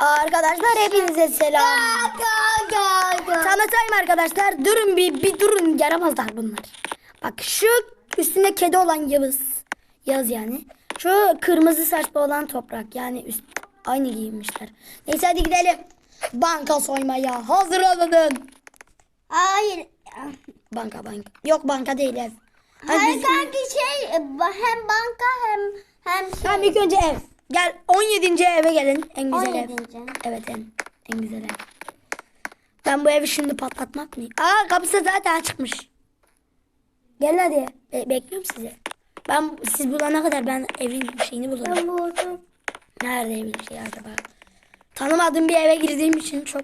Arkadaşlar hepinize selam. Tanıtayım arkadaşlar. Durun bir, bir durun. Yaramazlar bunlar. Bak şu üstünde kedi olan Yavuz. Yağız yani. Şu kırmızı saçlı olan toprak. Yani üst, aynı giyinmişler. Neyse hadi gidelim. Banka soymaya hazır olun. Hayır. Banka banka. Yok banka değil ev. Hadi Hayır biz- sanki şey hem banka hem hem şey. Tamam ilk önce ev. Gel 17. eve gelin. En güzel ev. 17.. Evet en, en güzel ev. Ben bu evi şimdi patlatmak mıyım? Aa kapısı zaten açıkmış. Gelin hadi. Be- bekliyorum sizi. Ben siz bulana kadar ben evin şeyini bulurum. Ben buldum. Nerede evin şey acaba? Tanımadığım bir eve girdiğim için çok.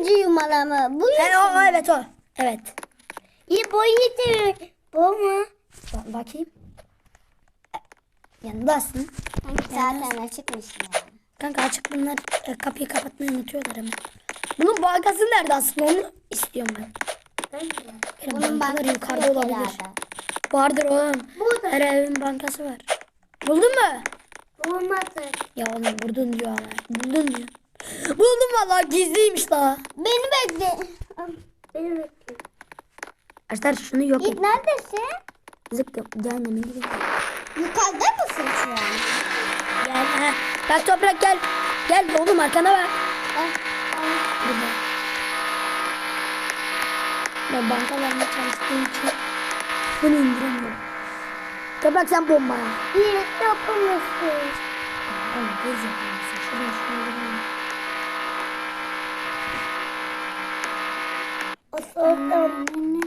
17. numara mı? Bu He, o, o evet o. Evet. iyi iyi Bu mu? Ba- bakayım. Yanındasın. Sanki zaten açıkmış ya. Kanka açık bunlar e, kapıyı kapatmayı unutuyorlar ama. Bunun bankası nerede aslında onu istiyorum ben. Benim Bunun bankalar bankası yukarıda olabilir. herhalde. Vardır oğlum. Burada. Her evin bankası var. Buldun mu? Bulmadı. Ya onu buldun diyor ama. Buldun diyor. Buldum valla gizliymiş la. Beni bekle. Beni bekle. Arkadaşlar şunu yok. İlk neredesin? Zıkkım. Cehennemin gibi. Yukarıda Bak toprak gel. Gel oğlum arkana bak. Ah, ah. Ben bankalarla çalıştığım için bunu indiremiyorum. Toprak sen bomba. İyi yapamazsın. Oğlum gez yapamazsın. Şuradan şunu indiremiyorum. Isırdım.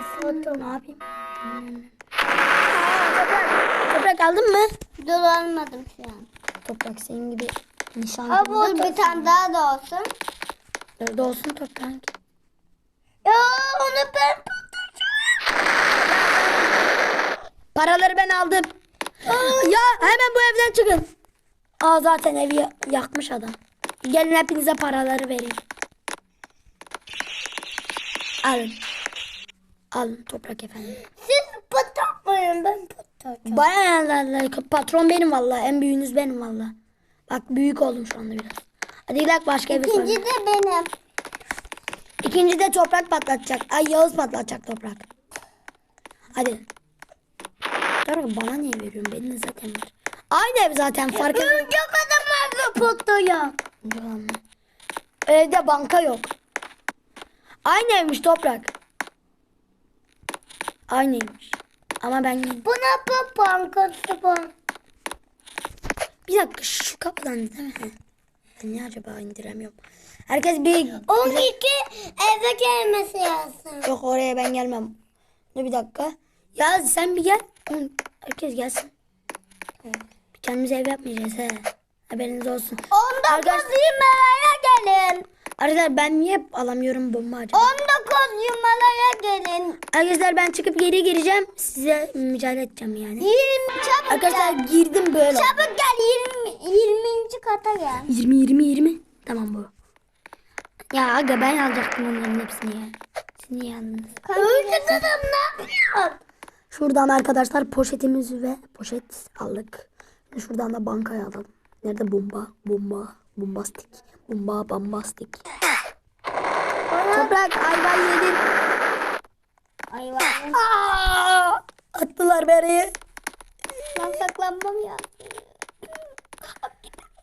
Isırdım. Ne yapayım? Toprak aldın mı? Dur almadım şu an. Toprak senin gibi nişan. Aa, dur bir tane daha da olsun. Dur olsun toprak. Ya onu ben Paraları ben aldım. ya hemen bu evden çıkın. Aa zaten evi ya- yakmış adam. Gelin hepinize paraları vereyim. Alın. Alın toprak efendim. Siz patlatmayın ben patlatacağım. Bayağı patron benim valla. En büyüğünüz benim valla. Bak büyük oldum şu anda biraz. Hadi gidelim başka eve İkinci de benim. İkinci de toprak patlatacak. Ay Yağız patlatacak toprak. Hadi. Toprak bana niye veriyorsun? Benim de zaten var. Aynı ev zaten fark etmez. Örümcek adamlar da patlıyor. Yalan. Evde banka yok. Aynı evmiş toprak. Aynıymış. Ama ben Buna bu bankası bu. bir dakika şu kapıdan değil mi? Ben niye acaba indiremiyorum? Herkes bir 12 eve gelmesi lazım. yok oraya ben gelmem. Dur bir dakika. Ya sen bir gel. Herkes gelsin. Bir kendimize ev yapmayacağız he. Haberiniz olsun. 19 Arkadaş- numaraya gelin. Arkadaşlar ben niye alamıyorum bomba acaba? 19 numaraya gelin. Arkadaşlar ben çıkıp geri gireceğim. Size mücadele edeceğim yani. 20 çabuk Arkadaşlar gel. girdim böyle. Çabuk gel 20 20. kata gel. 20 20 20. Tamam bu. Ya aga ben alacaktım onların hepsini ya. Siz niye aldınız? Adam ne yapıyor? Şuradan arkadaşlar poşetimizi ve poşet aldık. Şuradan da bankaya alalım. Nerede bomba? Bomba. Bombastik. Bomba bombastik. Toprak ayva yedin. Ay var. Aa! Attılar beni. Ben saklanmam ya.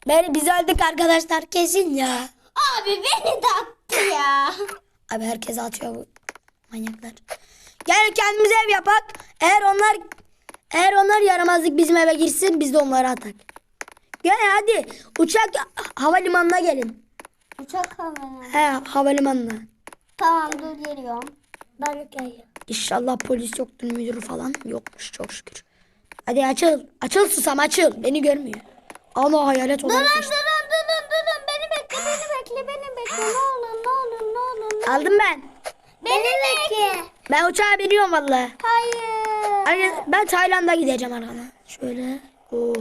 Beni biz öldük arkadaşlar kesin ya. Abi beni de attı ya. Abi herkes atıyor bu manyaklar. Gel kendimize ev yapak. Eğer onlar eğer onlar yaramazlık bizim eve girsin biz de onları atak. Gel hadi uçak havalimanına gelin. Uçak havana. He havalimanına. Tamam dur geliyorum. Ben geliyorum. İnşallah polis yoktur müdür falan. Yokmuş çok şükür. Hadi açıl. Açıl susam açıl. Beni görmüyor. Allah hayalet olarak Durun durun durun durun. Beni bekle beni bekle beni bekle. Ne olur ne olur ne olur. Ne Aldım ben. Beni bekle. Ben uçağa biniyorum valla. Hayır. Ay, ben Tayland'a gideceğim arkana. Şöyle. Oo.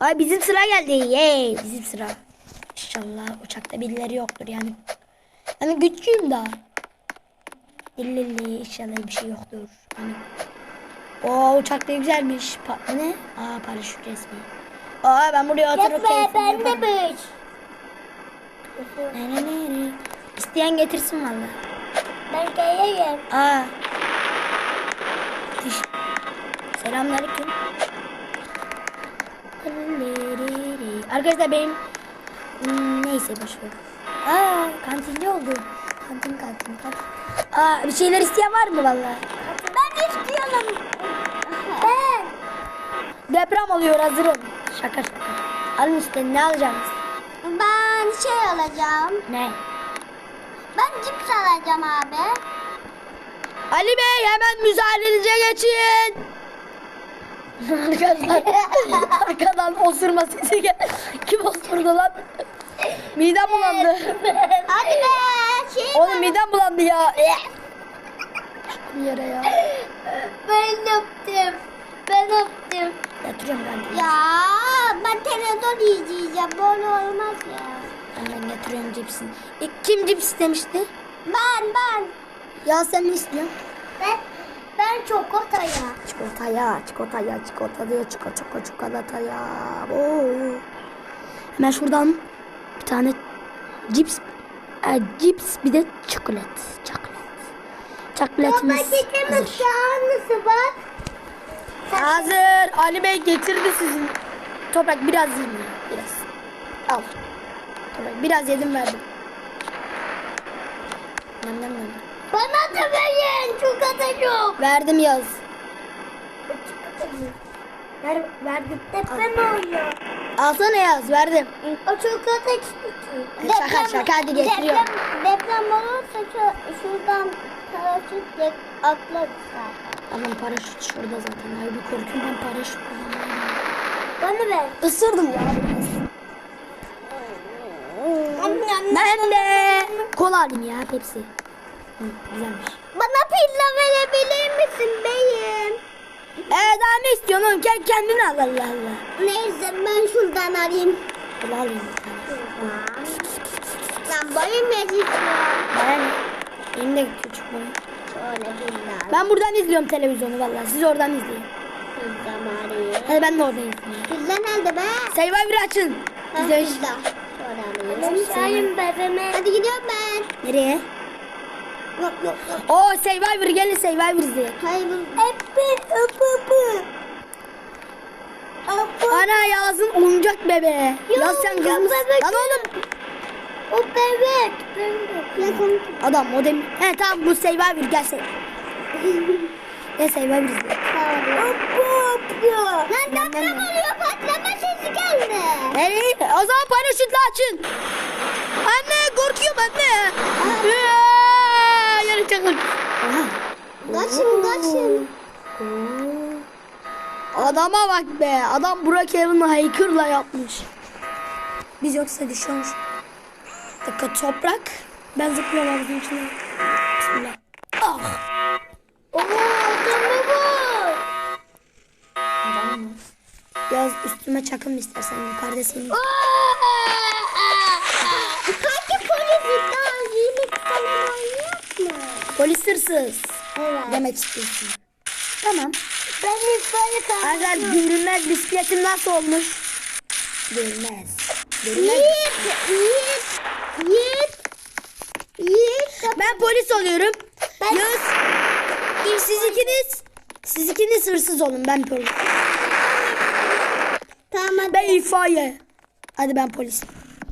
Ay bizim sıra geldi. Yey bizim sıra. İnşallah uçakta birileri yoktur yani. Yani güçlüyüm daha. Lillilli inşallah bir şey yoktur. Hani. Oo uçak da güzelmiş. Pa ne? Aa paraşüt resmi. Aa ben buraya oturup Yapma ben de beş. Ne ne. İsteyen getirsin valla. Ben geleyim. Aa. Selamünaleyküm. Arkadaşlar benim Hmm, neyse boş ver. Aa kantinci oldu. Kantin kantin kantin. Aa bir şeyler isteyen var mı valla? Ben istiyorum. Ben. Deprem oluyor hazırım. Şaka şaka. Alın işte ne alacaksınız? Ben şey alacağım. Ne? Ben cips alacağım abi. Ali Bey hemen müsaadenize geçin. Arkadaşlar arkadan osurma sesi gel. Kim osurdu lan? Midem bulandı. Hadi be. Şey Oğlum midem bulandı ya. Bir yere ya. Ben yaptım. Ben yaptım. Yatırıyorum ben. Ya ben televizyon izleyeceğim. Böyle olmaz ya. Hemen yatırıyorum cipsini. E, kim cips istemişti? Ben ben. Ya sen ne istiyorsun? Ben ben çikolataya. Çikolataya, çikolataya, çikolataya, çiko, çiko, çikolataya. Oo. Hemen şuradan cips, e, cips bir de çikolat, çikolat. Çikolatımız hazır. nasıl bak? Hazır. Ali Bey getirdi sizin. Toprak biraz yiyin biraz. Al. Toprak biraz yedim verdim. Nem nem nem. Bana da verin. Çikolata yok. Verdim yaz. Ver, verdim. Deprem oluyor. Alsana yaz verdim. O çikolata. Şaka, şaka, hadi getiriyorum. Deprem, deprem olursa şu, şuradan paraşütle atlarız zaten. Tamam paraşüt şurada zaten. Ay bir korkuyorum ben paraşüt kullanmayı. Bana ver. Isırdım ya. Ben de kola alayım ya Pepsi. Hı, güzelmiş. Bana pizza verebilir misin beyim? Ee daha ne istiyorsun oğlum? Gel kendin al Allah Allah. Neyse ben şuradan alayım. Alayım. Lan. Bana ne? Benim de küçük pizza. Ben buradan izliyorum televizyonu vallahi. Siz oradan izleyin. Hadi ben de oradan izleyeyim. Pizza nerede be? Survivor açın. Ben. Sayın bebeğime. Hadi gidiyorum ben. Nereye? Yok yok yok. Oo Survivor gelin Survivor izleyin. Hayır öpü öpü. Öpü. Ana Yaz'ın oyuncak bebe. Yaz sen kız mısın? bebek Lan oğlum. O bebek. Adam modem. He tamam bu Survivor gel sen. Gel Survivor izle. Öpü öpü. Lan deprem oluyor patlama sesi geldi. Nereye? O zaman paraşütle açın. Anne korkuyorum anne. Aa, Yarı çakın. Aha. Kaçın kaçın. Adama bak be. Adam Burak Evan'ı hacker'la yapmış. Biz yoksa düşüyormuş. Dakika toprak. Ben zıplıyorum havuzun içine. Bismillah. Ah. Oo adamı bu. Adam mı? Yaz üstüme çakın istersen yukarıda senin. Hangi polis daha iyilik falan? Polis hırsız. Evet. Demek istiyorsun. Tamam. Ben böyle kaldım. Arkadaşlar görünmez bisikletim nasıl olmuş? Görünmez. Görünmez. Yiğit, Yiğit, Yiğit, Yiğit. Ben polis oluyorum. Ben- Yaz. Siz ikiniz. Siz ikiniz hırsız olun. Ben polis. Tamam hadi. Ben itfaiye. Hadi ben polis.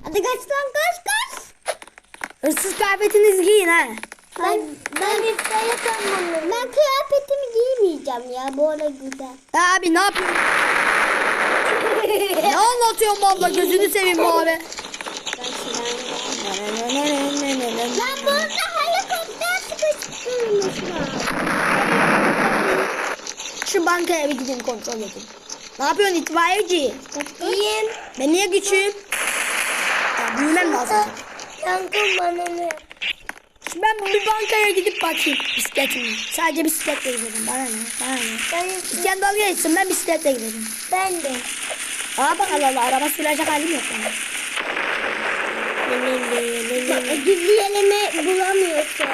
Hadi kaç lan kaç kaç. Hırsız kıyafetinizi giyin ha. Ben, ben iftarı tamamladım. Ben kıyafetimi giymeyeceğim ya böyle güzel. Ya abi ne yapıyorsun? ne anlatıyorsun valla gözünü seveyim bu abi. Lan burada helikopter sıkıştırmışlar. Şu bankaya bir gidin kontrol edin. Ne yapıyorsun itfaiyeci? İyiyim. Ben niye güçlüyüm? Ya, büyümem lazım. Yankın bana ne? Ben bir bankaya gidip bakayım bisikletimi. Sadece bisikletle gidelim. Bana ne? Bana ne? Ben, İsteyen dalga geçsin ben bisikletle gidelim. ben de. Aa bak Allah Allah araba sürecek halim yok yani. Gizli yerimi bulamıyorsun.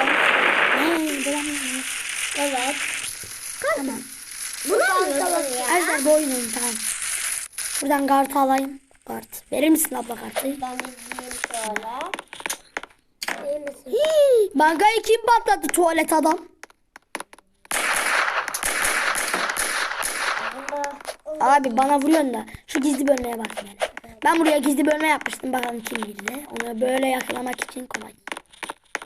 Ne bulamıyorum. Evet. Tamam. Bulamıyorsun ya. Arkadaşlar bu oyun oyunu tamam. Buradan kartı alayım. Kart. Verir misin abla kartı? Ben izleyeyim. şöyle. Hii, bankayı kim patlattı tuvalet adam? Abi bana vuruyorsun da şu gizli bölmeye bak yani. Ben buraya gizli bölme yapmıştım bakalım kim girdi. Onu böyle yakalamak için kolay.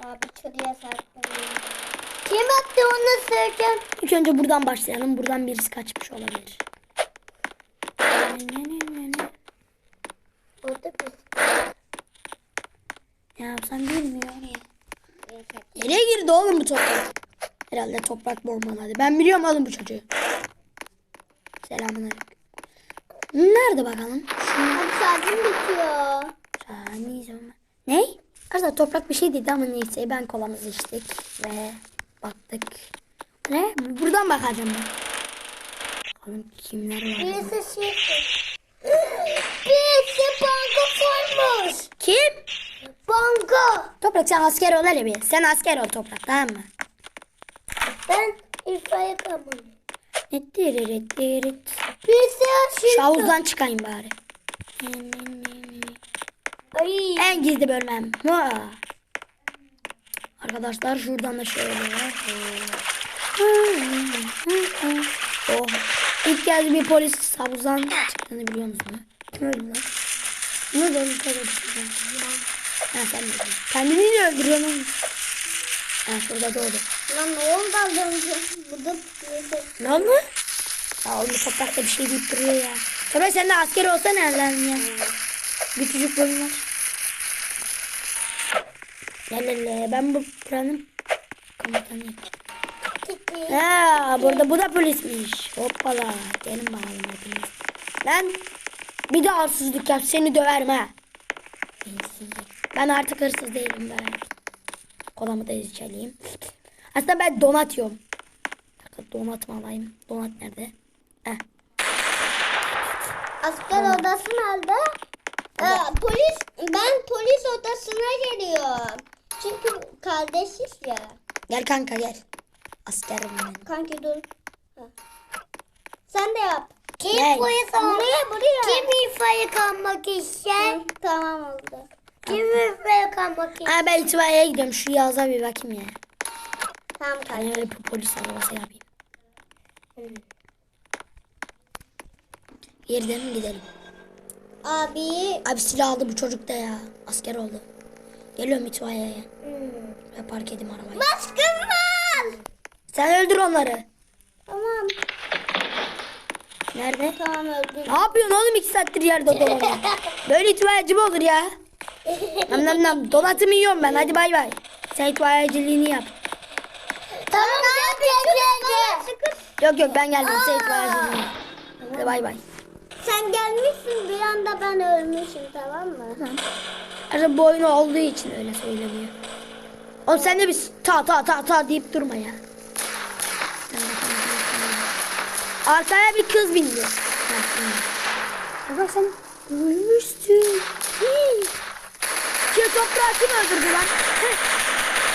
Abi şuraya saklanayım. Kim attı onu söyleyeceğim. İlk önce buradan başlayalım. Buradan birisi kaçmış olabilir. Orada bir Ne yapsam bilmiyorum. Nereye girdi oğlum bu toprak? Herhalde toprak bombaladı. Ben biliyorum oğlum bu çocuğu. Selamünaleyküm. Nerede bakalım? Abi saatim bitiyor. Zaman. Ne? Arkadaşlar toprak bir şey dedi ama neyse ben kolamızı içtik ve baktık. Ne? Buradan bakacağım ben. Bakalım kimler var. Birisi şey... Birisi banka soymuş. Kim? Banka. Toprak sen asker ol hele bir. Sen asker ol toprak tamam mı? Ben İrfa'ya kalmadım. Nettirit. Birisi şey... Şu havuzdan çıkayım bari. Ay. En gizli bölmem. Ha. Arkadaşlar şuradan da şöyle. Oh. İlk kez bir polis havuzdan çıktığını biliyor musun? Kim öldü lan? Ne oldu oğlum? Şöyle bir şey oldu. Ha sen öldün? Kendini de öldürüyorsun oğlum. Ha şurada doğdu. Lan ne oldu az önce? Burada. Ne oldu? Ya oğlum bu toprakta bir şey deyip duruyor ya. Tabii sen de asker olsan nereden ya? Küçücük boyun var. Lelele ben bu komutanıyım. Gitti. Ha burada bu da polismiş. Hoppala. Gelin bakalım hepiniz. Ben bir de hırsızlık yap seni döverim ha. Ben artık hırsız değilim ben. Kolamı da içeleyeyim. Aslında ben donat yiyorum. Donat mı alayım? Donat nerede? Heh. Asker odası nerede? Ee, polis, ben polis odasına geliyorum. Çünkü kardeşiz ya. Gel kanka gel. Askerim ben. Kanki dur. Ha. Sen de yap. Kim Ne? polis Buraya buraya. Kim ifaya kalmak ister? Tamam oldu. Kim ifaya kalmak ister? Ha ben itfaiyeye gidiyorum. Şu yaza bir bakayım ya. Tamam Ben kanki. öyle bir polis arabası yapayım. Yerden mi gidelim? Abi. Abi silah aldı bu çocuk da ya. Asker oldu. Geliyorum itfaiyeye. Hmm. Ve park edeyim arabayı. Baskın var. Sen öldür onları. Tamam. Nerede? Tamam öldüm. Ne yapıyorsun oğlum iki saattir yerde dolanıyor. Böyle itfaiyeci mi olur ya? Nam nam nam. Donatımı yiyorum ben. Hadi bay bay. Sen itfaiyeciliğini yap. tamam ne yapıyorsun? Yok yok ben geldim. Sen itfaiyeciliğini. Hadi bay bay. Sen gelmişsin bir anda ben ölmüşüm tamam mı? Arada bu olduğu için öyle söyleniyor. Oğlum sen de bir ta ta ta ta deyip durma ya. Arkaya bir kız bindi. Bak sen ölmüşsün. Şu toprağı kim öldürdü lan?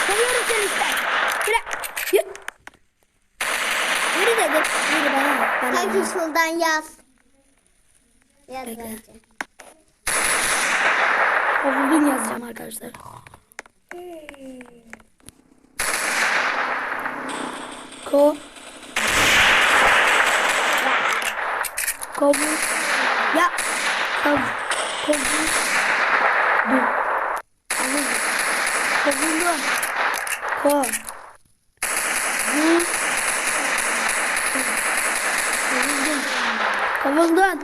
Kovuyorum seni işte. Şöyle. Yürü. Dedim. Yürü bana. bak, Bana. Bak. şuradan yaz. Yaz Bekle. bence. Kovuldun yazacağım arkadaşlar. Ko. Kovu. Ya. Kov. Kovu. Du. Kovuldun. Ko. Du. Kovuldun. Kovuldun.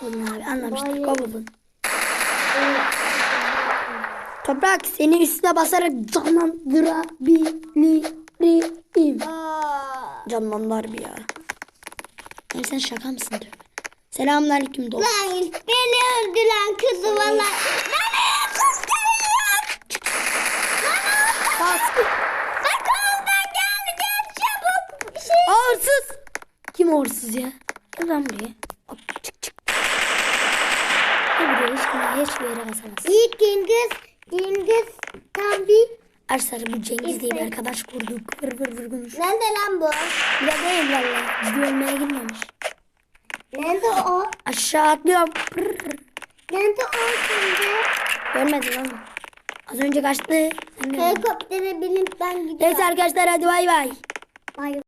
Kovuldun abi anlamıştık. Kovuldun. Toprak seni üstüne basarak canlandırabilirim. Aa. Canlanlar bir ya. Yani sen şaka mısın diyor. Selamünaleyküm dostum. Lan beni öldüren kızı valla. Beni kız geliyor. Baskı. Bak oradan gel gel çabuk. Şey. Hırsız. Kim hırsız ya? Gel lan buraya. Hop, çık çık. Gel buraya hiç, hiçbir yere basamazsın. İlk Cengiz. Cengiz tam bir. Arsarı bu Cengiz diye bir arkadaş kurduk. Vır vır vır konuş. Nerede lan bu? De değil valla. Bizi ölmeye girmemiş. Nerede o? Aşağı atlıyorum. Pırr. Nerede o şimdi? Görmedin ama. Az önce kaçtı. Helikoptere binip ben gidiyorum. Neyse arkadaşlar hadi bay bay. Bay